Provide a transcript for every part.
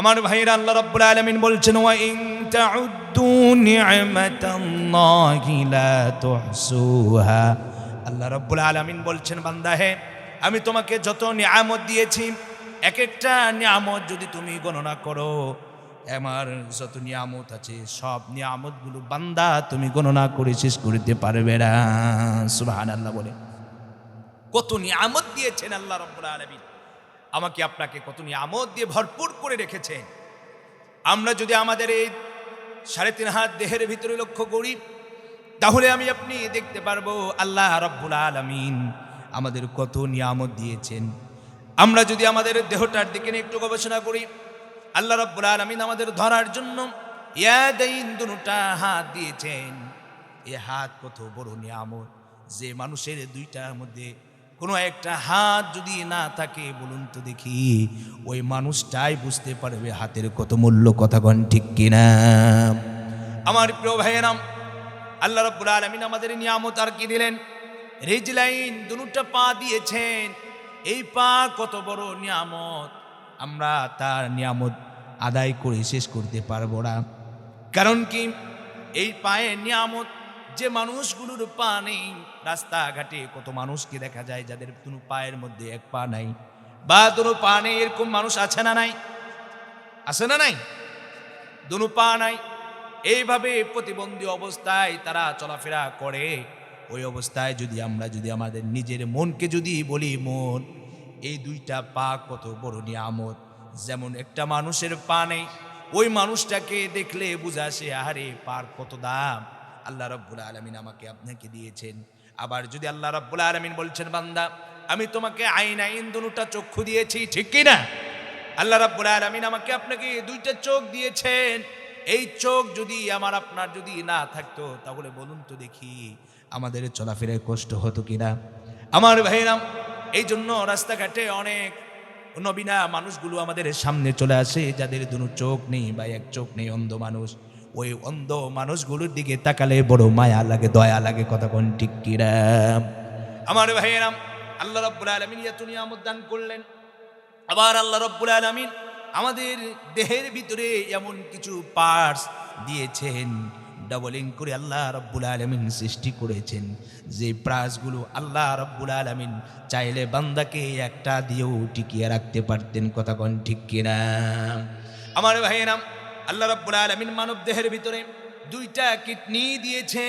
আমার ভাইরা আল্লাহ রাব্বুল আলামিন বলছেন, ওয়া ইন তাউদ্দু নি'মাতাল্লাহি লা তুহসুহা। আল্লাহ রাব্বুল আলামিন বলছেন, বান্দা হে, আমি তোমাকে যত নিয়ামত দিয়েছি এক একটা নিয়ামত যদি তুমি গণনা করো, আমার যত নিয়ামত আছে, সব নিয়ামতগুলো বান্দা তুমি গণনা করে শেষ করতে পারবে না। সুবহানাল্লাহ বলে। কত নিয়ামত দিয়েছেন আল্লাহ রব্বুল আলামিন। আমাকে আপনাকে কত নিয়ামত দিয়ে ভরপুর করে রেখেছেন। আমরা যদি আমাদের এই সাড়ে তিন হাত দেহের ভিতরে লক্ষ্য করি, তাহলে আমি আপনি দেখতে পারব আল্লাহ রব্বুল আলামিন আমাদের কত নিয়ামত দিয়েছেন। আমরা যদি আমাদের দেহটার দিকে নিয়ে একটু গবেষণা করি, আল্লাহ রব্বুল আলামিন আমাদের ধরার জন্য দুটা হাত দিয়েছেন। এ হাত কত বড় নিয়ামত, যে মানুষের দুইটার মধ্যে কোনো একটা হাত যদি না থাকে, বলুন তো দেখি, ওই মানুষটাই বুঝতে পারবে হাতের কত মূল্য কথাগণ ঠিক কিনা। আমার প্রিয় ভাইয়েরাম আল্লাহ রব্বুল আলমিন আমাদের নিয়ামত আর কি দিলেন? রেজলাইন দুটা পা দিয়েছেন। এই পা কত বড় নিয়ামত, আমরা তার নিয়ামত আদায় করে শেষ করতে পারব না। কারণ কি, এই পায়ের নিয়ামত যে মানুষগুলোর পা নেই রাস্তাঘাটে কত মানুষকে দেখা যায় যাদের কোনো পায়ের মধ্যে এক পা নাই। বা দুনো পা নেই, এরকম মানুষ আছে না নাই? আছে না নাই? দুনো পা নাই। এইভাবে প্রতিবন্ধী অবস্থায় তারা চলাফেরা করে। ওই অবস্থায় যদি আমরা যদি আমাদের নিজের মনকে যদি বলি, মন, এই দুইটা পা কত বড় নিয়ামত। যেমন একটা মানুষের পা নেই, ওই মানুষটাকে দেখলে বুঝা সে আহারে, পার কত দাম? আল্লাহ রব্বুল আলমিন আমাকে আপনাকে দিয়েছেন। আবার যদি আল্লাহ রব্বুল আলমিন বলছেন, বান্দা, আমি তোমাকে আইন আইন দুটা চক্ষু দিয়েছি, ঠিক কি না আল্লাহ রাব্বুল আলামিন আমাকে আপনাকে দুইটা চোখ দিয়েছেন। এই চোখ যদি আমার, আপনার যদি না থাকতো, তাহলে বলুন তো দেখি, আমাদের চলাফেরায় কষ্ট হতো কিনা? আমার ভাইরাম এই জন্য রাস্তাঘাটে অনেক নবীনা মানুষগুলো আমাদের সামনে চলে আসে, যাদের দুনো চোখ নেই বা এক চোখ নেই অন্ধ মানুষ। ওই অন্ধ মানুষগুলোর দিকে তাকালে বড় মায়া লাগে, দয়া লাগে, কথা কোন ঠিক কিরাম আমার ভাইয়েরাম আল্লাহ রাব্বুল আলামিন এত নিয়ামত দান করলেন। আবার আল্লাহ রব্বুল আলমিন আমাদের দেহের ভিতরে এমন কিছু পার্টস দিয়েছেন ডাবলিং করে আল্লাহ রব্বুল আলমিন সৃষ্টি করেছেন। যে প্রাসগুলো আল্লাহ রব্বুল আলমিন চাইলে বান্দাকে একটা দিয়েও টিকিয়ে রাখতে পারতেন, কথা কন ঠিক কিনা আমার ভাইয়েরাম আল্লাহ রব্বুল আলমিন মানব দেহের ভিতরে দুইটা কিডনি দিয়েছে।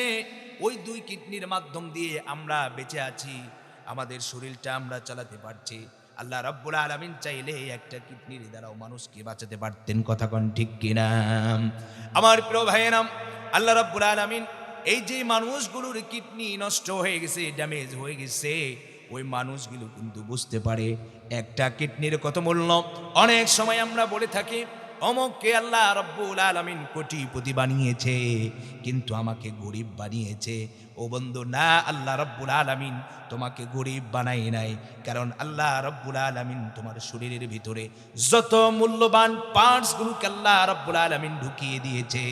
ওই দুই কিডনির মাধ্যম দিয়ে আমরা বেঁচে আছি, আমাদের শরীরটা আমরা চালাতে পারছি। আল্লাহ রব্বুল আলমিন চাইলে একটা কিডনির দ্বারাও মানুষকে বাঁচাতে পারতেন, কথা কন ঠিক কিনা? আমার প্রিয় ভাইয়েরাম, আল্লাহ রব্বুল আলমিন এই যে মানুষগুলোর কিডনি নষ্ট হয়ে গেছে, ড্যামেজ হয়ে গেছে, ওই মানুষগুলো কিন্তু বুঝতে পারে একটা কিডনির কত মূল্য। অনেক সময় আমরা বলে থাকি অমককে আল্লাহ রব্বুল আলমিন কোটিপতি বানিয়েছে, কিন্তু আমাকে গরিব বানিয়েছে। ও বন্ধু, না, আল্লাহ রব্বুল আলমিন তোমাকে গরিব বানাই নাই, কারণ আল্লাহ রব্বুল আলমিন তোমার শরীরের ভিতরে যত মূল্যবান পার্টসগুলোকে আল্লাহ রব্বুল আলমিন ঢুকিয়ে দিয়েছে,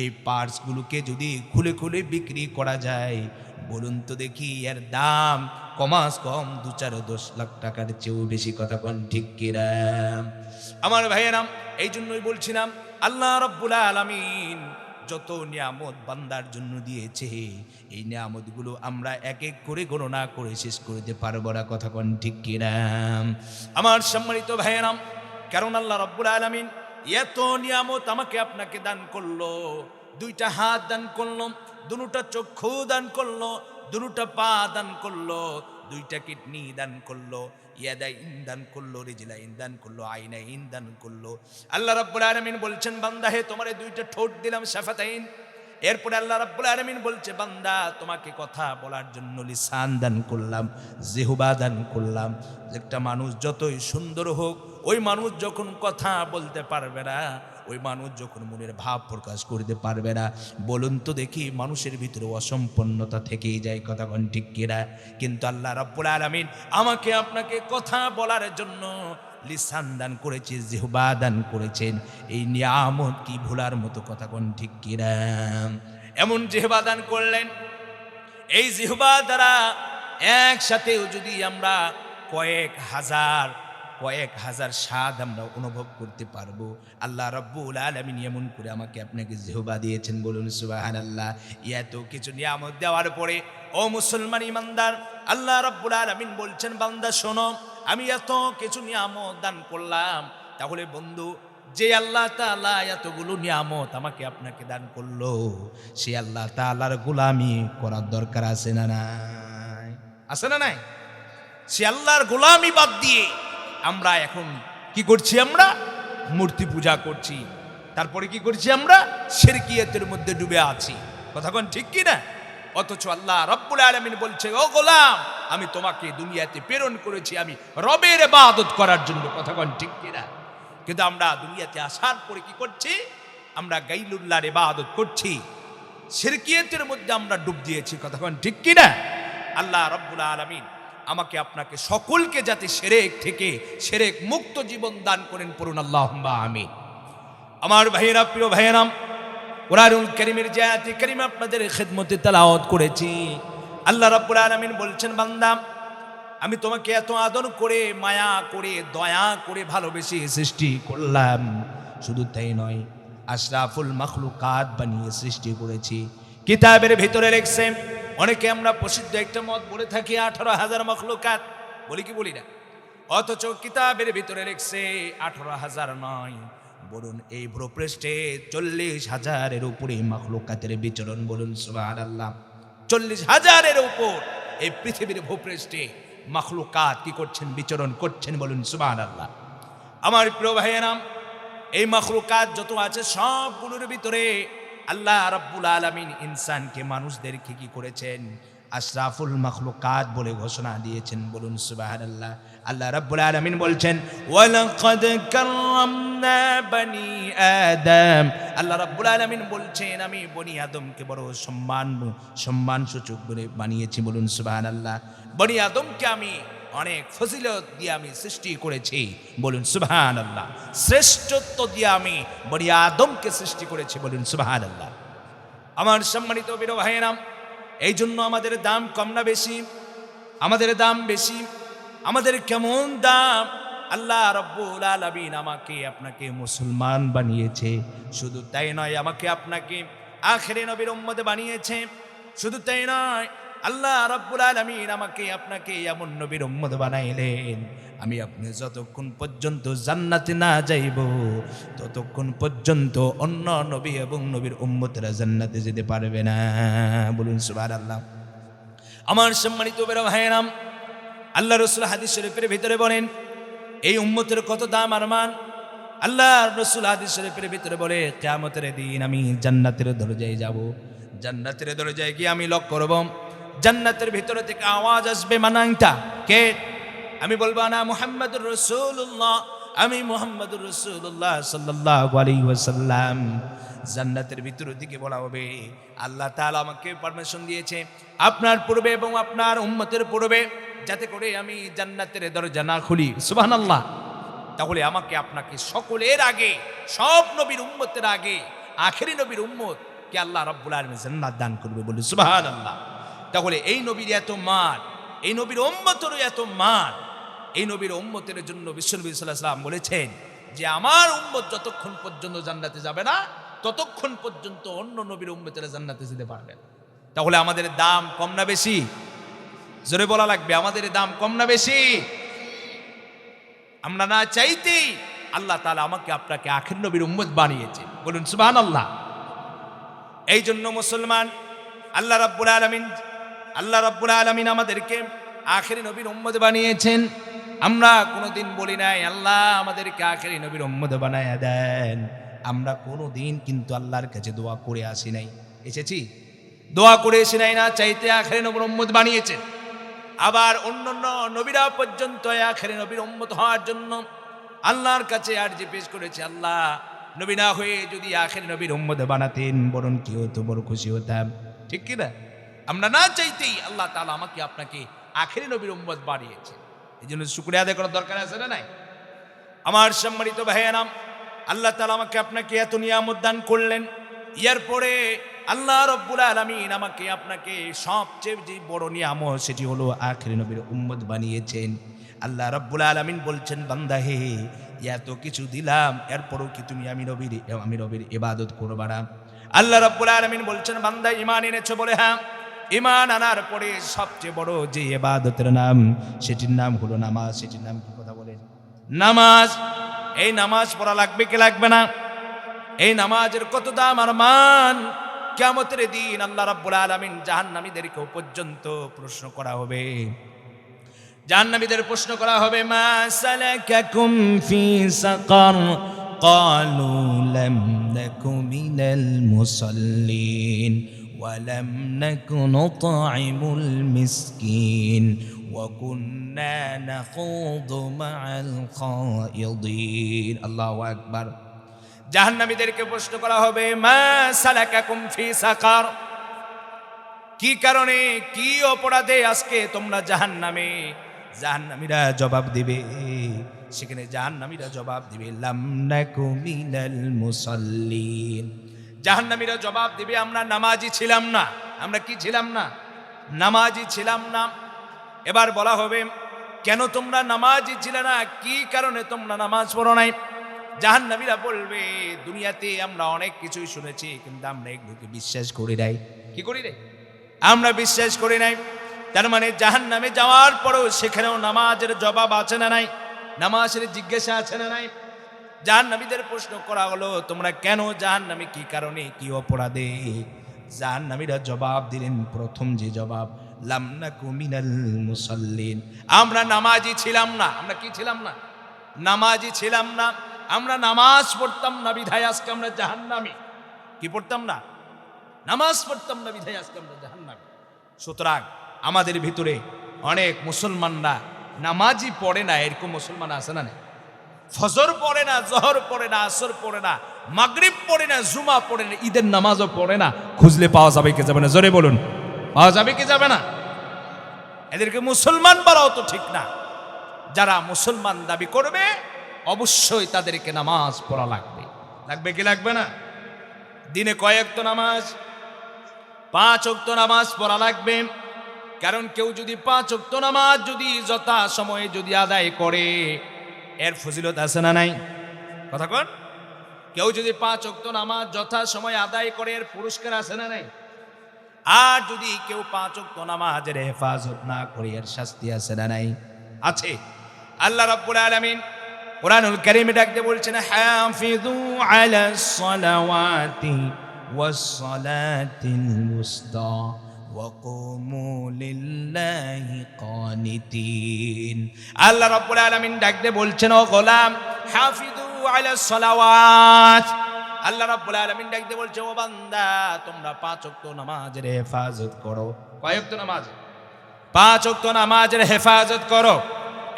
এই পার্টসগুলোকে যদি খুলে খুলে বিক্রি করা যায় বলুন তো দেখি, এর দাম কমাস কম, দু চার দশ লাখ টাকার চেয়েও বেশি কথা কোন, ঠিক কিরাম আমার ভাইয়েরাম, এই জন্যই বলছিলাম, আল্লাহ রব্বুল আলমিন যত নিয়ামত বান্দার জন্য দিয়েছে, এই নিয়ামতগুলো আমরা এক এক করে গণনা করে শেষ করতে পারব না, কথা কোন, ঠিক কিরাম আমার সম্মানিত ভাইয়েরাম, কারণ আল্লাহ রব্বুল আলমিন এত নিয়ামত আমাকে আপনাকে দান করল, দুইটা হাত দান করল দুটা চক্ষু দান করল, দুটা পা দান করল, দুইটা কিডনি দান করল ইয়াদা ইন্দান করল রিজলা ইন্দান করল আইনা ইন্দান করল। আল্লাহ রাব্বুল আলামিন বলছেন, বান্দা হে, তোমারে দুইটা ঠোঁট দিলাম, শাফাতাইন। এরপরে আল্লাহ রাব্বুল আলামিন বলছে, বান্দা, তোমাকে কথা বলার জন্য লিসান দান করলাম, জিহুবা দান করলাম। একটা মানুষ যতই সুন্দর হোক, ওই মানুষ যখন কথা বলতে পারবে না ওই মানুষ যখন মনের ভাব প্রকাশ করতে পারবে না, বলুন তো দেখি মানুষের ভিতরে অসম্পন্নতা থেকেই যায় কথা কোন ঠিক কিনা? কিন্তু আল্লাহ রাব্বুল আলামিন আমাকে আপনাকে কথা বলার জন্য লিসান দান করেছে, জিহবা দান করেছেন। এই নিয়ামত কি ভোলার মতো কথা কোন ঠিক কিনা? এমন জিহবা দান করলেন, এই জিহবা দ্বারা একসাথেও যদি আমরা কয়েক হাজার কয়েক হাজার স্বাদ আমরা অনুভব করতে পারব। আল্লাহ রব্বুল আলমিন এমন করে আমাকে আপনাকে জেহবা দিয়েছেন, বলুন সুবাহান আল্লাহ এত কিছু নিয়ামত দেওয়ার পরে, ও মুসলমান ইমানদার, আল্লাহ রব্বুল আলমিন বলছেন, বান্দা, শোনো, আমি এত কিছু নিয়ামত দান করলাম, তাহলে বন্ধু, যে আল্লাহ তাআলা এতগুলো নিয়ামত আমাকে আপনাকে দান করল, সে আল্লাহ তাআলার গোলামি করার দরকার আছে না নাই? আছে না নাই? সে আল্লাহর গোলামি বাদ দিয়ে আমরা এখন কি করছি আমরা? মূর্তি পূজা করছি। তারপরে কি করছি আমরা? শেরকিয়তের মধ্যে ডুবে আছি। কথা কোন ঠিক কি না? অথচ আল্লাহ রব্বুল আলমিন বলছে, ও গোলাম, আমি তোমাকে দুনিয়াতে প্রেরণ করেছি। আমি রবের ইবাদত করার জন্য। কথা কোন ঠিক কি না? কিন্তু আমরা দুনিয়াতে আসার পরে কি করছি? আমরা গাইলুল্লাহর ইবাদত করছি। শেরকিয়তের মধ্যে আমরা ডুব দিয়েছি। কথা কোন ঠিক কি না? আল্লাহ রব্বুল আলমিন আমাকে আপনাকে সকলকে যাতে সেরেক থেকে সেরেক মুক্ত জীবন দান করেন পড়ুন আল্লাহ আমি আমার ভাইয়েরা, প্রিয় ভাইয়েরাম কোরআনুল করিমের জায়াতি করিম আপনাদের খেদমতে তালাওয়াত করেছি। আল্লাহ রাব্বুল আলামিন বলছেন বান্দাম আমি তোমাকে এত আদর করে, মায়া করে, দয়া করে ভালোবেসে সৃষ্টি করলাম। শুধু তাই নয়, আশরাফুল মখলুকাত বানিয়ে সৃষ্টি করেছি। কিতাবের ভিতরে লেখছে অনেকে আমরা প্রসিদ্ধ একটা মত বলে থাকি, আঠারো হাজার মখলুকাত। বলি কি বলি না? অথচ কিতাবের ভিতরে লেখছে, আঠারো হাজার নয়, বলুন এই ভ্রপৃষ্ঠে চল্লিশ হাজারের উপরে মখলুকাতের বিচরণ, বলুন সুবাহ আল্লাহ চল্লিশ হাজারের উপর এই পৃথিবীর ভূপৃষ্ঠে মখলুকাত কি করছেন, বিচরণ করছেন, বলুন সুবাহ আল্লাহ আমার প্রিয় ভাইয়েরাম, এই মখলুকাত যত আছে সবগুলোর ভিতরে আল্লাহ রাব্বুল আলামিন ইনসানকে মানুষদেরকে কি করেছেন? আশরাফুল মখলুকাত বলে ঘোষণা দিয়েছেন। বলুন সুবহানাল্লাহ। আল্লাহ রাব্বুল আলামিন বলছেন, ওয়ালাকাদ কাররামনা বনি আদম। আল্লাহ রাব্বুল আলামিন বলছেন, আমি বনি আদমকে বড় সম্মান সম্মান সূচক বলে বানিয়েছি। বলুন সুবহানাল্লাহ। বনি আদমকে আমি অনেক ফজিলত দিয়ে আমি সৃষ্টি করেছি। বলুন সুবহান আল্লাহ শ্রেষ্ঠত্ব দিয়ে আমি বনি আদমকে সৃষ্টি করেছি, বলুন সুবহান আল্লাহ আমার সম্মানিত বীর ভাইয়েরাম এই জন্য আমাদের দাম কম না বেশি? আমাদের দাম বেশি? আমাদের কেমন দাম? আল্লাহ রব্বুল আলামিন আমাকে, আপনাকে মুসলমান বানিয়েছে। শুধু তাই নয়, আমাকে আপনাকে আখেরে নবীর উম্মতে বানিয়েছে। শুধু তাই নয় আল্লাহ রব্বুল আলামিন আমাকে আপনাকে এমন নবীর উম্মত বানাইলেন, আমি আপনি যতক্ষণ পর্যন্ত জান্নাতে না যাইব, ততক্ষণ পর্যন্ত অন্য নবী এবং নবীর উম্মতরা জান্নাতে যেতে পারবে না। বলুন সুবহানাল্লাহ। আমার সম্মানিত বেরো ভাইরাম আল্লাহ রসুল হাদিস শরীফের ভিতরে বলেন, এই উম্মতের কত দাম আর মান? আল্লাহ রসুল হাদিস শরীফের ভিতরে বলে, কেয়ামতের দিন আমি জান্নাতের দরজায় যাব। জান্নাতের দরজায় গিয়ে আমি লক করব। জান্নাতের ভিতরে থেকে আওয়াজ আসবে মানাংটা। কে? আমি বলব না মুহাম্মদুর রসুল্লাহ আমি মুহাম্মদুর রসুল্লাহ ওয়াসাল্লাম। জান্নাতের ভিতর দিকে বলা হবে। আল্লাহ তাআলা আমাকে পারমিশন দিয়েছে আপনার পূর্বে এবং আপনার উম্মতের পূর্বে, যাতে করে আমি জান্নাতের দরজা না খুলি। সুবহানাল্লাহ। তাহলে আমাকে আপনাকে সকলের আগে, সব নবীর উম্মতের আগে, আখেরি নবীর উম্মত কে আল্লাহ রাব্বুল আলামিন জান্নাত দান করবে বলে। সুবহানাল্লাহ। তাহলে এই নবীর এত মান এই নবীর উম্মতেরও এত মান এই নবীর উম্মতের জন্য বিশ্বনবী সাল্লাম বলেছেন যে আমার উম্মত যতক্ষণ পর্যন্ত জান্নাতে যাবে না, ততক্ষণ পর্যন্ত অন্য নবীর উম্মতেরা জান্নাতে যেতে পারবে না। তাহলে আমাদের দাম কম না বেশি? জোরে বলা লাগবে, আমাদের দাম কম না বেশি? আমরা না চাইতেই আল্লাহ তাআলা আমাকে আপনাকে আখের নবীর উম্মত বানিয়েছে বলুন সুবহান আল্লাহ এই জন্য মুসলমান, আল্লাহ রাব্বুল আলামিন আল্লাহ রাব্বুল আলামিন আমাদেরকে আখেরি নবীর উম্মত বানিয়েছেন। আমরা কোনোদিন বলি নাই, আল্লাহ আমাদেরকে আখেরি নবীর উম্মত বানায় দেন। আমরা কোনোদিন কিন্তু আল্লাহর কাছে দোয়া করে আসি নাই। এসেছি? দোয়া করে এসে নাই না, চাইতে আখেরি নবীর উম্মত বানিয়েছেন। আবার অন্যান্য নবীরা পর্যন্ত আখেরি নবীর উম্মত হওয়ার জন্য আল্লাহর কাছে আর আর্জি পেশ করেছে, আল্লাহ, নবী না হয়ে যদি আখের নবীর উম্মত বানাতেন, বরং কি হতো বড় খুশি হতাম। ঠিক কি না? আমরা না চাইতেই আল্লাহ তাআলা আমাকে আপনাকে আখেরি নবীর উম্মত বানিয়েছে এই জন্য শুক্রিয়া আদায় করার দরকার আছে না নাই? আমার সম্মানিত ভাইয়ানাম আল্লাহ তালা আমাকে আপনাকে এত নিয়ামত দান করলেন। ইয়ার পরে আল্লাহ রব্বুল আলামিন আমাকে আপনাকে সবচেয়ে যে বড় নিয়ামত সেটি হলো আখেরি নবীর উম্মত বানিয়েছেন। আল্লাহ রব্বুল আলমিন বলছেন, বান্দা হে, এত কিছু দিলাম, এরপরও কি তুমি আমি রবির আমি রবির ইবাদত করবা না? আল্লাহ রব্বুল আলমিন বলছেন, বান্দা ইমান এনেছো বলে হ্যাঁ ইমান আনার পরে সবচেয়ে বড় যে এবাদতের নাম সেটির নাম হলো নামাজ সেটির নাম কি কথা বলেন নামাজ এই নামাজ পড়া লাগবে কি লাগবে না এই নামাজের কত দাম আর মান কেমতের দিন আল্লাহ রাব্বুল আলামিন জাহান্নামীদেরকেও পর্যন্ত প্রশ্ন করা হবে জাহান্নামীদের প্রশ্ন করা হবে মা সালাকাকুম ফি সাকার قالوا لم نك من المصلين ولم نك نطعم المسكين وكنا نخوض مع الخائضين الله أكبر জাহান্নামীদেরকে প্রশ্ন করা হবে মা সালাকাকুম ফি সাকার কি কারণে কি অপরাধে আজকে তোমরা জাহান্নামে জাহান্নামীরা জবাব দিবে সেখানে জাহান্নামীরা জবাব দিবে লাম নাকু মিনাল মুসাল্লিন জাহান্নামীরা জবাব দিবে, আমরা নামাজি ছিলাম না। আমরা কি ছিলাম না? নামাজি ছিলাম না। এবার বলা হবে, কেন তোমরা নামাজি ছিলে না? কি কারণে তোমরা নামাজ পড়ো নাই? জাহান্নামীরা বলবে, দুনিয়াতে আমরা অনেক কিছুই শুনেছি, কিন্তু আমরা এগুলোকে বিশ্বাস করি নাই। কি করি রে আমরা বিশ্বাস করি নাই। তার মানে জাহান নামে যাওয়ার পরেও সেখানেও নামাজের জবাব আছে না নাই? নামাজের জিজ্ঞাসা আছে না নাই? জাহান নামীদের প্রশ্ন করা হলো, তোমরা কেন জাহান নামে কি কারণে? কি অপরাধে? জাহান নামীরা জবাব দিলেন, প্রথম যে জবাব লামনা কুমিনাল মুসল্লিন। আমরা নামাজি ছিলাম না। আমরা কি ছিলাম না? নামাজি ছিলাম না। আমরা নামাজ পড়তাম না, বিধায় আজকে আমরা জাহান্নামি। কি পড়তাম না? নামাজ পড়তাম না, বিধায় আজকে আমরা জাহান্নামি। সুতরাং আমাদের ভিতরে অনেক মুসলমানরা নামাজই পড়ে না, এরকম মুসলমান আছে না? ফজর পড়ে না, জহর পড়ে না, আসর পড়ে না, মাগরিব পড়ে না, জুমা পড়ে না, ঈদের নামাজও পড়ে না, খুঁজলে পাওয়া যাবে কি যাবে না? জোরে বলুন, পাওয়া যাবে কি যাবে না? এদেরকে মুসলমান বলাও তো ঠিক না। যারা মুসলমান দাবি করবে, অবশ্যই তাদেরকে নামাজ পড়া লাগবে। লাগবে কি লাগবে না? দিনে কয়েক তো নামাজ, পাঁচ অক্ত নামাজ পড়া লাগবে। কারণ কেউ যদি পাঁচ অক্ত নামাজ যদি যথা সময়ে যদি আদায় করে এর ফজিলত আছে না নাই? কথা কন। কেউ যদি পাঁচ অক্ত নামাজ যথা সময় আদায় করে, এর পুরস্কার আছে না নাই? আর যদি কেউ পাঁচ অক্ত নামাজের হেফাজত না করে, এর শাস্তি আছে না নাই? আছে। আল্লাহ রাব্বুল আলামিন কোরআনুল কারীমে ডাকতে বলছেন, হাফিযু আলাস সালাওয়াতি ওয়াস সালাতিল মুস্তা আল্লাহ রাব্বুল আলামিন ডাকতে বলছেন, ও গোলাম, হাফিযু আলাস সালাওয়াত। আল্লাহ রাব্বুল আলামিন ডাকতে বলছে, ও বান্দা, তোমরা পাঁচ ওয়াক্ত নামাজের হেফাজত করো। কয় ওয়াক্ত নামাজ পাঁচ ওয়াক্ত নামাজের হেফাজত করো।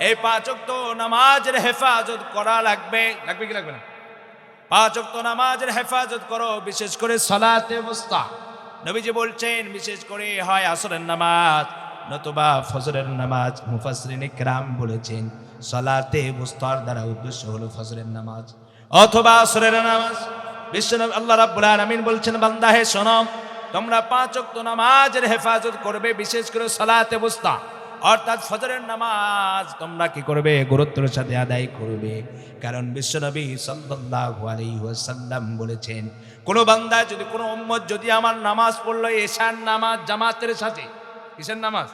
এই পাঁচ ওয়াক্ত নামাজের হেফাজত করা লাগবে লাগবে কি লাগবে না? পাঁচ ওয়াক্ত নামাজের হেফাজত করো, বিশেষ করে সালাতে মুস্তা নবীজি বলছেন, বিশেষ করে হয় আসরের নামাজ, নতুবা ফজরের নামাজ মুফাসরিন ইকরাম বলেছেন। সলাতে মুস্তার দ্বারা উদ্দেশ্য হলো ফজরের নামাজ। অথবা আসরের নামাজ, বিশ্বনবী আল্লাহ রাব্বুল আলামিন বলছেন, বান্দা হে শোনো, তোমরা পাঁচ ওয়াক্ত নামাজের হেফাজত করবে, বিশেষ করে সালাতে মুস্তা অর্থাৎ ফজরের নামাজ তোমরা কি করবে? গুরুত্বের সাথে আদায় করবে। কারণ বিশ্বনবী সাল্লাল্লাহু আলাইহি ওয়াসাল্লাম বলেছেন, কোন বান্দা যদি, কোনো উম্মত যদি আমার নামাজ পড়ল, এশার নামাজ জামাতের সাথে, কিসের নামাজ?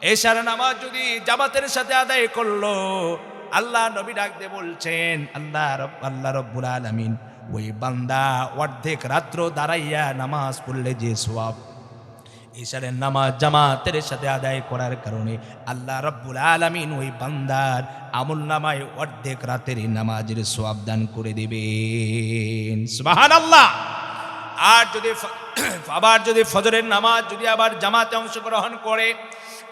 এশার নামাজ যদি জামাতের সাথে আদায় করল, আল্লাহ নবী ডাকতে বলছেন, আল্লাহ রব, আল্লাহ রব্বুল আলামিন, ওই বান্দা অর্ধেক রাত্র দাঁড়াইয়া নামাজ পড়লে যে সোয়াব ঈশারের নামাজ জামাতের সাথে আদায় করার কারণে আল্লাহ রব্বুল আলামিন ওই বান্দার আমল নামায় অর্ধেক রাতের নামাজের সোয়াব করে দেবেন। সুবাহান আল্লাহ আর যদি আবার যদি ফজরের নামাজ যদি আবার জামাতে অংশগ্রহণ করে,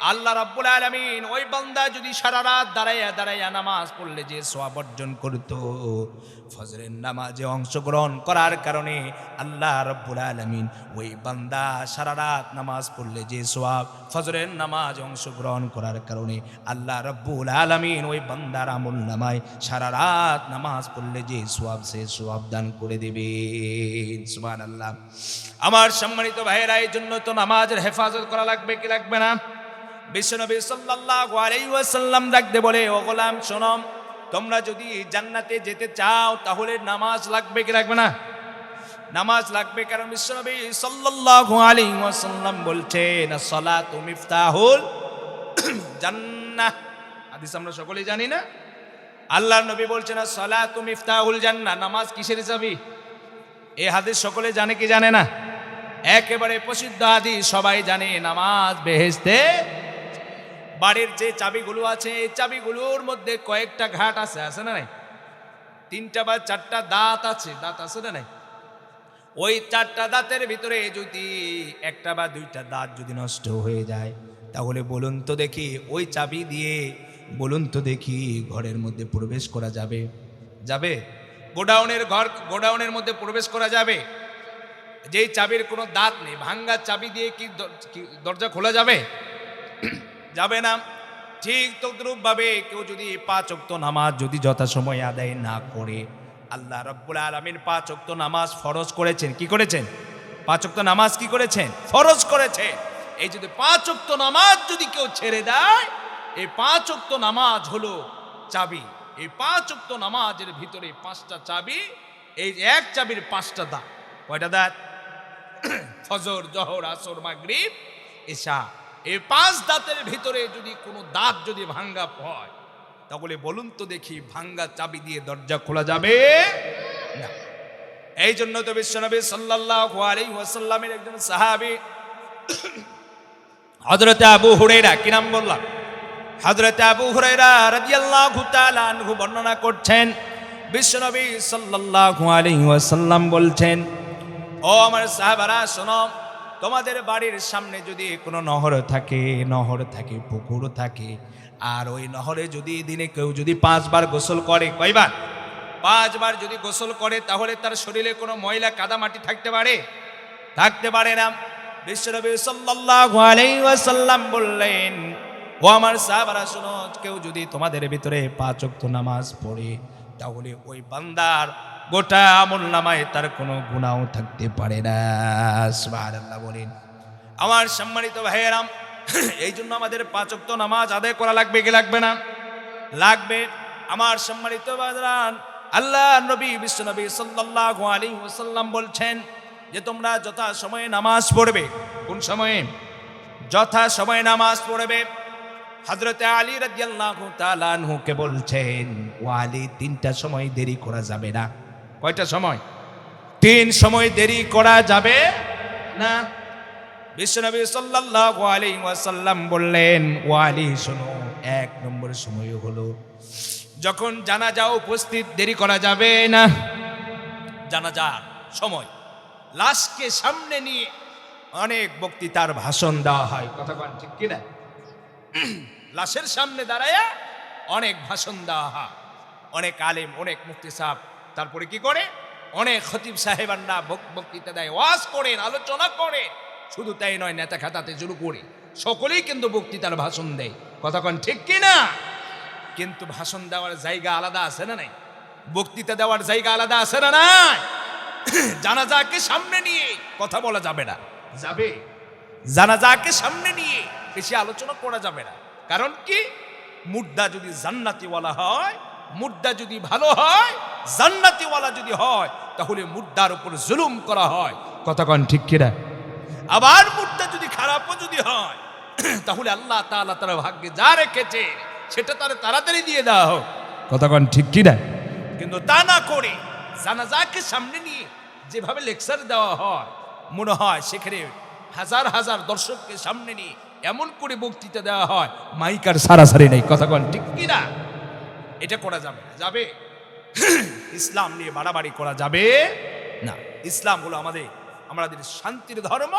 আল্লাহ রাব্বুল আলামিন ওই বান্দা যদি সারা রাত দাঁড়াইয়া দাঁড়াইয়া নামাজ পড়লে যে সোয়াব অর্জন করত ফজরের নামাজে অংশগ্রহণ করার কারণে আল্লাহ রাব্বুল আলামিন ওই বান্দা সারা রাত নামাজ পড়লে যে সোয়াব ফজরের নামাজ অংশগ্রহণ করার কারণে আল্লাহ রাব্বুল আলামিন ওই বান্দার আমল নামায় সারা রাত নামাজ পড়লে যে সোয়াব সে সোয়াব দান করে দেবে। সুমান আল্লাহ আমার সম্মানিত ভাইয়েরা, এই জন্য তো নামাজের হেফাজত করা লাগবে কি লাগবে না? বিশ্বনবী সাল্লাল্লাহু আলাইহি ওয়াসাল্লাম ডাকতে বলে, ও গোলাম শোনম তোমরা যদি জান্নাতে যেতে চাও, তাহলে নামাজ লাগবে কি লাগবে না? নামাজ লাগবে কারণ বিশ্বনবী সাল্লাল্লাহু আলাইহি ওয়াসাল্লাম বলছেন, সালাতু মিফতাহুল জান্নাহ। হাদিস আমরা সকলেই জানি না। আল্লাহর নবী বলছেন, সালাতু মিফতাহুল জান্নাহ। নামাজ কিসের চাবি এই হাদিস সকলে জানে কি জানে না? একেবারে প্রসিদ্ধ হাদিস, সবাই জানে নামাজ বেহেশতে বাড়ির যে চাবিগুলো আছে, এই চাবিগুলোর মধ্যে কয়েকটা ঘাট আছে আছে না নাই? তিনটা বা চারটা দাঁত আছে দাঁত আছে না নাই? ওই চারটা দাঁতের ভিতরে যদি একটা বা দুইটা দাঁত যদি নষ্ট হয়ে যায়, তাহলে বলুন তো দেখি, ওই চাবি দিয়ে বলুন তো দেখি ঘরের মধ্যে প্রবেশ করা যাবে? যাবে? গোডাউনের ঘর, গোডাউনের মধ্যে প্রবেশ করা যাবে? যেই চাবির কোনো দাঁত নেই, ভাঙ্গা চাবি দিয়ে কি দরজা খোলা যাবে? যাবে না। ঠিক তদ্রূপভাবে কেউ যদি পাঁচ অক্ত নামাজ যদি যথাসময়ে আদায় না করে, আল্লাহ রব্বুল আলমিন পাঁচ অক্ত নামাজ ফরজ করেছেন। কি করেছেন? পাঁচ অক্ত নামাজ কি করেছেন? ফরজ করেছে এই যদি পাঁচ অক্ত নামাজ যদি কেউ ছেড়ে দেয়, এই পাঁচ অক্ত নামাজ হলো চাবি। এই পাঁচ অক্ত নামাজের ভিতরে পাঁচটা চাবি, এই এক চাবির পাঁচটা দাঁত কয়টা দাঁত ফজর, জহর, আসর, মাগরিব, এশা। এই পাঁচ দাঁতের ভিতরে যদি কোনো দাঁত যদি ভাঙ্গা হয়, তাহলে বলুন তো দেখি ভাঙ্গা চাবি দিয়ে দরজা খোলা যাবে? না। এই জন্য তো বিশ্বনবী সাল্লাল্লাহু আলাইহি ওয়াসাল্লামের একজন সাহাবী, হযরতে আবু হুরায়রা, কি নাম বললাম? হযরতে আবু হুরায়রা রাদিয়াল্লাহু তাআলা আনহু বর্ণনা করছেন, বিশ্বনবী সাল্লাল্লাহু আলাইহি ওয়াসাল্লাম বলছেন, ও আমার সাহাবারা, শোনো তোমাদের বাড়ির সামনে যদি কোনো নহর থাকে নহর থাকে, পুকুর থাকে, আর ওই নহরে যদি দিনে কেউ যদি পাঁচবার গোসল করে, কয়বার? পাঁচবার যদি গোসল করে, তাহলে তার শরীরে কোনো ময়লা কাদামাটি থাকতে পারে? থাকতে পারে না। বিশ্বনবী সাল্লাল্লাহু আলাইহি ওয়াসাল্লাম বললেন, ও আমার সাহাবারা, শোনো, কেউ যদি তোমাদের ভিতরে পাঁচ ওয়াক্ত নামাজ পড়ে, তাহলে ওই বান্দার গোটা আমল নামায় তার কোনো গুণাও থাকতে পারে না। বলেন। আমার সম্মানিত ভাইয়েরাম, এই জন্য আমাদের পাঁচ ওয়াক্ত নামাজ আদায় করা লাগবে কি লাগবে না? লাগবে। আমার সম্মানিত আল্লাহ নবী বিশ্বনবী সাল্লাল্লাহু আলাইহি ওয়াসাল্লাম বলছেন যে তোমরা যথা সময়ে নামাজ পড়বে, কোন সময়ে? যথা সময়ে নামাজ পড়বে, হযরতে আলী রাদিয়াল্লাহু তাআলা আনহুকে বলছেন ও আলী তিনটা সময় দেরি করা যাবে না। কয়টা সময়? তিন সময় দেরি করা যাবে না? বিশ্বনবী সাল্লাল্লাহু আলাইহি ওয়াসাল্লাম বললেন, ওয়ালি, শোনো, এক নম্বর সময় হলো যখন জানা জানাজা উপস্থিত দেরি করা যাবে না। জানাজার সময়। লাশকে সামনে নিয়ে অনেক বক্তৃতার ভাষণ দেওয়া হয়। কথা কন ঠিক কিনা? লাশের সামনে দাঁড়ায়া অনেক ভাষণ দেওয়া হয়। অনেক আলেম, অনেক মুফতি সাহেব তারপরে কি করে? অনেক খতিব সাহেবান্না বক- বক্তৃতা দেয়, ওয়াজ করেন, আলোচনা করে শুধু তাই নয়, নেতা খাতাতে শুরু করে। সকলেই কিন্তু বক্তৃতার ভাষণ দেয়। কতক্ষণ ঠিক কি না? কিন্তু ভাষণ দেওয়ার জায়গা আলাদা আছে না নাই? বক্তৃতা দেওয়ার জায়গা আলাদা আছে না নাই? জানাজাকে সামনে নিয়ে কথা বলা যাবে না। যাবে? জানাজাকে সামনে নিয়ে বেশি আলোচনা করা যাবে না। কারণ কি? মুর্দা যদি জান্নাতিওয়ালা হয় মুর্দা যদি ভালো হয়, জান্নাতিওয়ালা যদি হয়, তাহলে মুর্দার উপর জুলুম করা হয়। কথা কতক্ষণ ঠিক কিনা? আবার মুর্দা যদি খারাপও যদি হয়, তাহলে আল্লাহ তাআলা তার ভাগ্যে যা রেখেছে, সেটা তারা তাড়াতাড়ি দিয়ে দেওয়া হোক। কথা কতক্ষণ ঠিক কিনা? কিন্তু তা না করে জানাজাকে সামনে নিয়ে যেভাবে লেকচার দেওয়া হয়, মনে হয় সেখানে হাজার হাজার দর্শককে সামনে নিয়ে এমন করে বক্তৃতা দেওয়া হয় মাইকার সারাসারি নেই। কতক্ষণ ঠিক কিনা? এটা করা যাবে না। যাবে? ইসলাম নিয়ে বাড়াবাড়ি করা যাবে না। ইসলাম হলো আমাদের আমাদের শান্তির ধর্ম,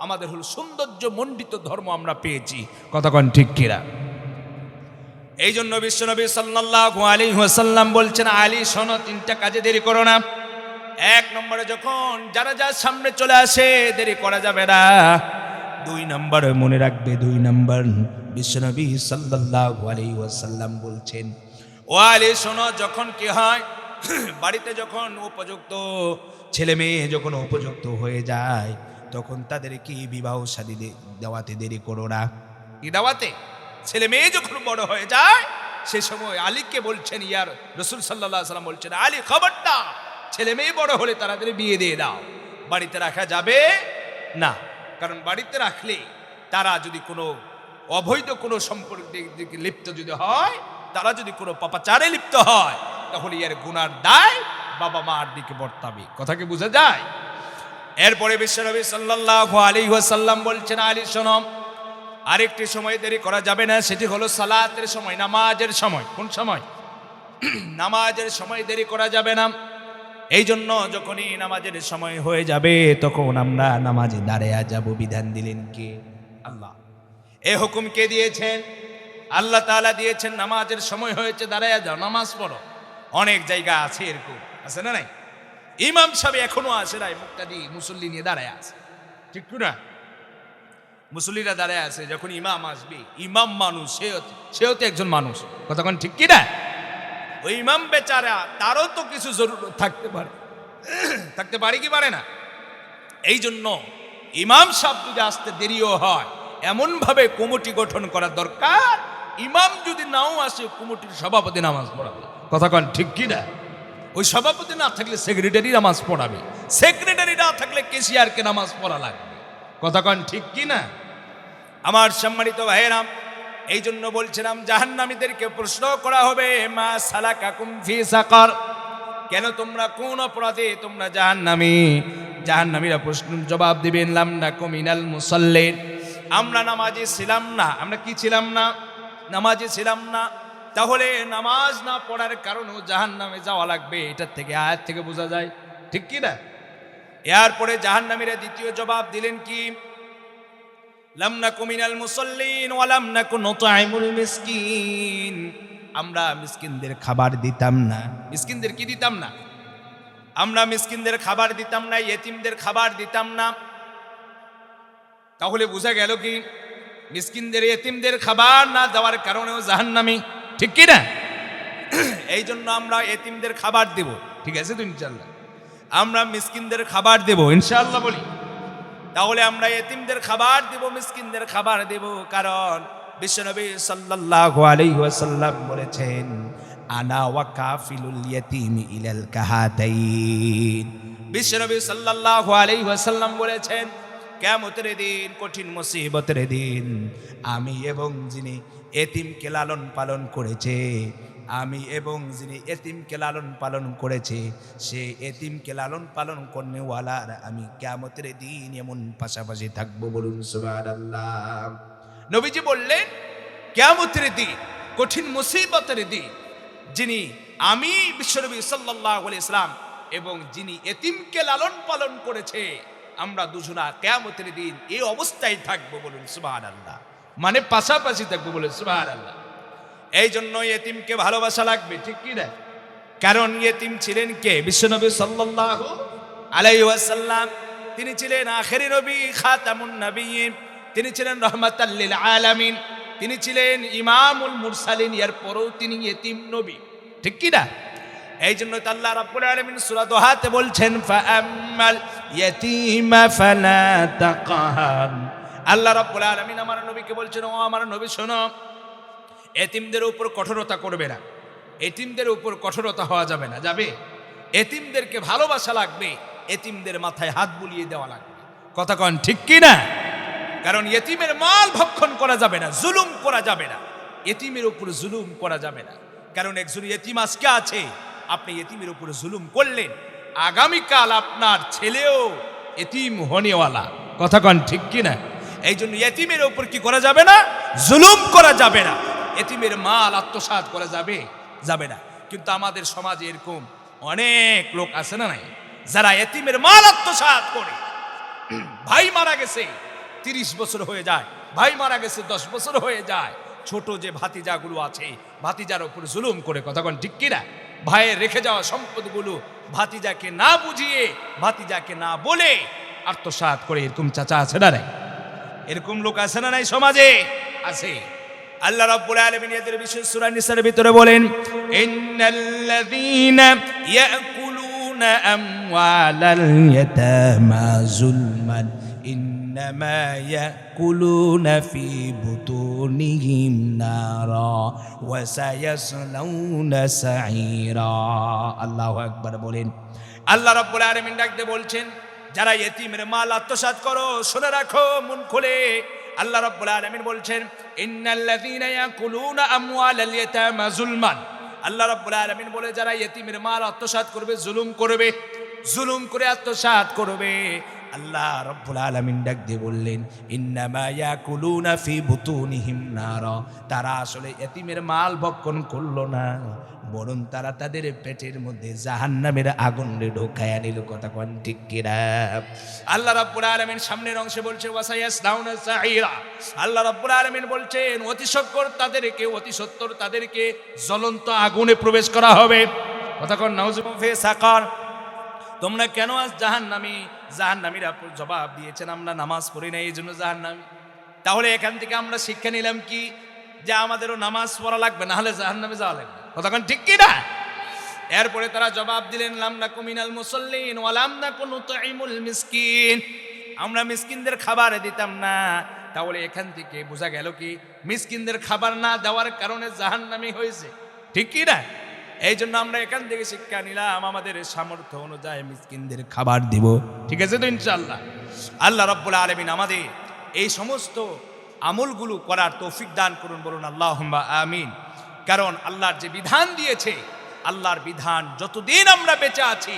আমাদের হলো সৌন্দর্য মণ্ডিত ধর্ম আমরা পেয়েছি। কতক্ষণ ঠিক কিরা এই জন্য বিশ্বনবী সাল্লাল্লাহু আলাইহি ওয়াসাল্লাম বলছেন, আলী, শোনো, তিনটা কাজে দেরি করো না। এক নম্বরে যখন যারা যার সামনে চলে আসে, দেরি করা যাবে না। দুই নম্বরে মনে রাখবে, দুই নম্বর বিশ্বনবী সাল্লাল্লাহু আলাইহি ওয়াসাল্লাম বলছেন ও আলী শোনো, যখন কি হয়, বাড়িতে যখন উপযুক্ত ছেলে মেয়ে যখন উপযুক্ত হয়ে যায়, তখন তাদের কি বিবাহ শাদী দে- দেওয়াতে দেরি করো না? কি দাওয়াতে? ছেলে মেয়ে যখন বড় হয়ে যায়, সে সময় আলীকে বলছেন ইয়ার রসুল সাল্লাহ সাল্লাম বলছেন, আলী, খবরটা, ছেলে মেয়ে বড় হলে তাড়াতাড়ি বিয়ে দিয়ে দাও। বাড়িতে রাখা যাবে না। কারণ বাড়িতে রাখলে তারা যদি কোনো অবৈধ কোনো সম্পর্ক লিপ্ত যদি হয় তারা যদি কোনো পাপাচারে লিপ্ত হয়, তাহলে এর গুনার দায় বাবা মার দিকে বর্তাবে। কথা কি বোঝা যায়? এরপরে বিশ্বনবী সাল্লাল্লাহু আলাইহি ওয়াসাল্লাম বলছেন, আলী শোনম আরেকটি সময় দেরি করা যাবে না, সেটি হলো সালাতের সময়, নামাজের সময়। কোন সময়? নামাজের সময় দেরি করা যাবে না। এই জন্য যখনই নামাজের সময় হয়ে যাবে, তখন আমরা নামাজে দাঁড়িয়ে যাব। বিধান দিলেন কে? আল্লাহ। এ হুকুম কে দিয়েছেন? আল্লাহ তাআলা দিয়েছেন, নামাজের সময় হয়েছে দাঁড়ায় যাও, নামাজ পড়ো। অনেক জায়গা আছে এরকম, আছে না নাই? ইমাম সাহেব এখনও আসে নাই মুক্তাদি মুসল্লি নিয়ে দাঁড়ায় আছে। ঠিক না? মুসল্লিরা দাঁড়ায় আছে, যখন ইমাম আসবে, ইমাম মানুষ, সেও সেও তো একজন মানুষ। কতক্ষণ ঠিক কি না? ওই ইমাম বেচারা, তারও তো কিছু জরুরত থাকতে পারে। থাকতে পারে কি পারে না? এই জন্য ইমাম সাহেব যদি আসতে দেরিও হয়, এমনভাবে কমিটি গঠন করা দরকার ইমাম যদি নাও আসে, কমিটির সভাপতি নামাজ পড়াবে। কথা কন ঠিক কি না ওই সভাপতি না থাকলে সেক্রেটারি নামাজ পড়াবে। সেক্রেটারি না থাকলে কেসিয়ারকে নামাজ পড়া লাগবে। কথা কন ঠিক কি না আমার সম্মানিত ভাইয়েরাম এই জন্য বলছিলাম, জাহান্নামীদেরকে প্রশ্ন করা হবে, মা সালাকাকুম ফি সাকার? কেন তোমরা কোন অপরাধে তোমরা জাহান্নামী? জাহান্নামীরা প্রশ্ন জবাব দিবেন লাম না কুমিনাল মুসাল্লিন। আমরা নামাজে ছিলাম না। আমরা কি ছিলাম না? নামাজে ছিলাম না, তাহলে নামাজ না পড়ার কারণেও জাহান্নামে যাওয়া লাগবে, এটার থেকে আয়াত থেকে বোঝা যায়। ঠিক কি না? এরপরে জাহান্নামীরা দ্বিতীয় জবাব দিলেন কি? লাম নাকু মিনাল মুসাল্লিন ওয়া লাম নাকু নুতআইমুল মিসকিন। আমরা খাবার দিতাম না। মিসকিনদের কি দিতাম না? আমরা মিসকিনদের খাবার দিতাম না খাবার দিতাম না। তাহলে বোঝা গেল কি? মিসকিনদের, এতিমদের খাবার না দেওয়ার কারণেও জাহান্নামী। ঠিক কি না? এই জন্য আমরা এতিমদের খাবার দেব। ঠিক আছে তো ইনশাল্লাহ আমরা মিসকিনদের খাবার দেব ইনশাল্লাহ বলি। তাহলে আমরা এতিমদের খাবার দেব, মিসকিনদের খাবার দেব। কারণ বিশ্বনবী সাল্লাল্লাহু আলাইহি ওয়াসাল্লাম বলেছেন, আনা ওয়া কাফিলুল ইয়াতিম ইলাল কাহাতাইন। বিশ্বনবী সাল্লাল্লাহু আলাইহি ওয়াসাল্লাম বলেছেন কিয়ামতের দিন, কঠিন মুসিবতের দিন। আমি এবং যিনি এতিমকে লালন পালন করেছে, আমি এবং যিনি এতিমকে লালন পালন করেছে, সে এতিমকে লালন পালন করনেওয়ালার আমি কেমতের দিন এমন পাশাপাশি থাকব বলুন নবীজি বললেন কেমতের দিন, কঠিন মুসিবতের দিন, যিনি আমি বিশ্বনবী সাল্লাহ ইসলাম এবং যিনি এতিমকে লালন পালন করেছে আমরা দুজনা কেমতের দিন এই অবস্থায় থাকব বলুন সুবাহ আল্লাহ মানে পাশাপাশি থাকব বলুন সুবাহ আল্লাহ এই জন্য এতিমকে ভালোবাসা লাগবে, ঠিক কি না? কারণ ইয়েতিম ছিলেন কে? বিশ্বনবী সাল্লাল্লাহু আলাইহি ওয়াসাল্লাম। তিনি ছিলেন আখেরি নবী, খাতামুন নবীন। তিনি ছিলেন রহমাতাল লিল আলামিন। তিনি ছিলেন ইমামুল মুরসালিন এর পরেও তিনি ইয়েতিম নবী, ঠিক কি না? এই জন্য তো আল্লাহ রাব্বুল আলামিন সূরা দোহাতে বলছেন, ফাআম্মাল ইয়াতীমা ফালা তাকহার আল্লাহ রাব্বুল আলামিন আমার নবীকে বলছেন, ও আমার নবী, শোনো, এতিমদের উপর কঠোরতা করবে না। এতিমদের উপর কঠোরতা হওয়া যাবে না। যাবে? এতিমদেরকে ভালোবাসা লাগবে, এতিমদের মাথায় হাত বুলিয়ে দেওয়া লাগবে। কথা কন ঠিক কি না? কারণ এতিমের মাল ভক্ষণ করা যাবে না, জুলুম করা যাবে না। এতিমের উপর জুলুম করা যাবে না। কারণ একজন এতিম আজকে আছে আপনি এতিমের উপর জুলুম করলেন। আগামীকাল আপনার ছেলেও এতিম হনেওয়ালা। কথা কন ঠিক কি না এই জন্য এতিমের উপর কি করা যাবে না? জুলুম করা যাবে না। এতিমের মাল আত্মসাৎ করা যাবে যাবে না। কিন্তু আমাদের সমাজে এরকম অনেক লোক আছে না নাই? যারা এতিমের মাল আত্মসাৎ করে। ভাই মারা গেছে, তিরিশ বছর হয়ে যায়। ভাই মারা গেছে, দশ বছর হয়ে যায়। ছোট যে ভাতিজাগুলো আছে, ভাতিজার উপর জুলুম করে কতক্ষণ ঠিক কিনা? ভাইয়ের রেখে যাওয়া সম্পদগুলো ভাতিজাকে না বুঝিয়ে ভাতিজাকে না বলে আত্মসাৎ করে, এরকম চাচা আছে না এরকম লোক আছে না নাই সমাজে? আছে। আল্লাহ রাব্বুল আলামিন এদের বিশেষ সূরা নিসার ভিতরে বলেন, ইন্নাল্লাযীনা ইয়াকুলুনা আমওয়ালাল ইয়াতামা যুলমান। إنما يأكلون في بطونهم نارا وسيصلون سعيرا الله أكبر বলেন আল্লাহ রাব্বুল আলামিন ডাকতে বলছেন যারা ইয়েতিমের মাল আত্মসাৎ করো শুনে রাখো মন খুলে আল্লাহ রাব্বুল আলামিন বলছেন ইন্নাল্লাযীনা ইয়াকুলুনা আমওয়ালাল ইয়াতামা যুলমান আল্লাহ রাব্বুল আলামিন বলে যারা ইয়েতিমের মাল আত্মসাৎ করবে জুলুম করবে জুলুম করে আত্মসাৎ করবে আল্লাহ রব্বুল আলামিন ডাক দিয়ে বললেন, ইন্নামা ইয়াকুলুনা ফি বুতুনিহিম নারা। তারা আসলে এতিমের মাল ভক্ষণ করল না, বরং তারা তাদের পেটের মধ্যে জাহান্নামের আগুন ঢোকায় নিল। কথা কোন ঠিক কিনা? আল্লাহ রাব্বুল আলামিন সামনের অংশে বলছে ওয়াসায়াসলাউনা সাইরা আল্লাহ রাব্বুল আলামিন বলছেন অতি সত্তর তাদেরকে অতি সত্তর তাদেরকে জ্বলন্ত আগুনে প্রবেশ করা হবে। কথা কোন নাউজুবিল্লাহ ফি সাকার। তোমরা কেন আজ জাহান্নামী জাহান্নামীরা জবাব দিয়েছেন, আমরা নামাজ পড়ি না এই জন্য জাহান্নামী। তাহলে এখান থেকে আমরা শিক্ষা নিলাম কি? যে আমাদেরও নামাজ পড়া লাগবে, না হলে জাহান্নামে যাওয়া লাগবে কতক্ষণ ঠিক কি না? এরপরে তারা জবাব দিলেন লাম না কুমিনাল মুসল্লিন ওয়ালাম না কোন তাইমুল মিসকিন। আমরা মিসকিনদের খাবার দিতাম না। তাহলে এখান থেকে বোঝা গেল কি? মিসকিনদের খাবার না দেওয়ার কারণে জাহান্নামী হয়েছে। ঠিক কি না? এই জন্য আমরা এখান থেকে শিক্ষা নিলাম আমাদের সামর্থ্য অনুযায়ী মিসকিনদের খাবার দিব। ঠিক আছে তো ইনশাল্লাহ আল্লাহ রব্বুল আলমিন আমাদের এই সমস্ত আমলগুলো করার তৌফিক দান করুন বলুন আল্লাহ আমিন। কারণ আল্লাহর যে বিধান দিয়েছে আল্লাহর বিধান যতদিন আমরা বেঁচে আছি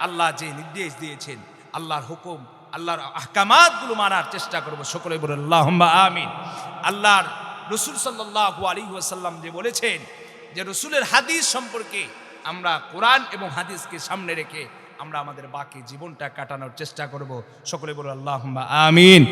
আল্লাহ যে নির্দেশ দিয়েছেন আল্লাহর হুকুম আল্লাহর আহকামাতগুলো মানার চেষ্টা করব সকলে বলুন আল্লাহ আমিন। আল্লাহর রসুল সাল্লাহ আলী ওয়াসাল্লাম যে বলেছেন যে রসুলের হাদিস সম্পর্কে আমরা কোরআন এবং হাদিসকে সামনে রেখে আমরা আমাদের বাকি জীবনটা কাটানোর চেষ্টা করব। সকলে বলো আল্লাহ আমিন।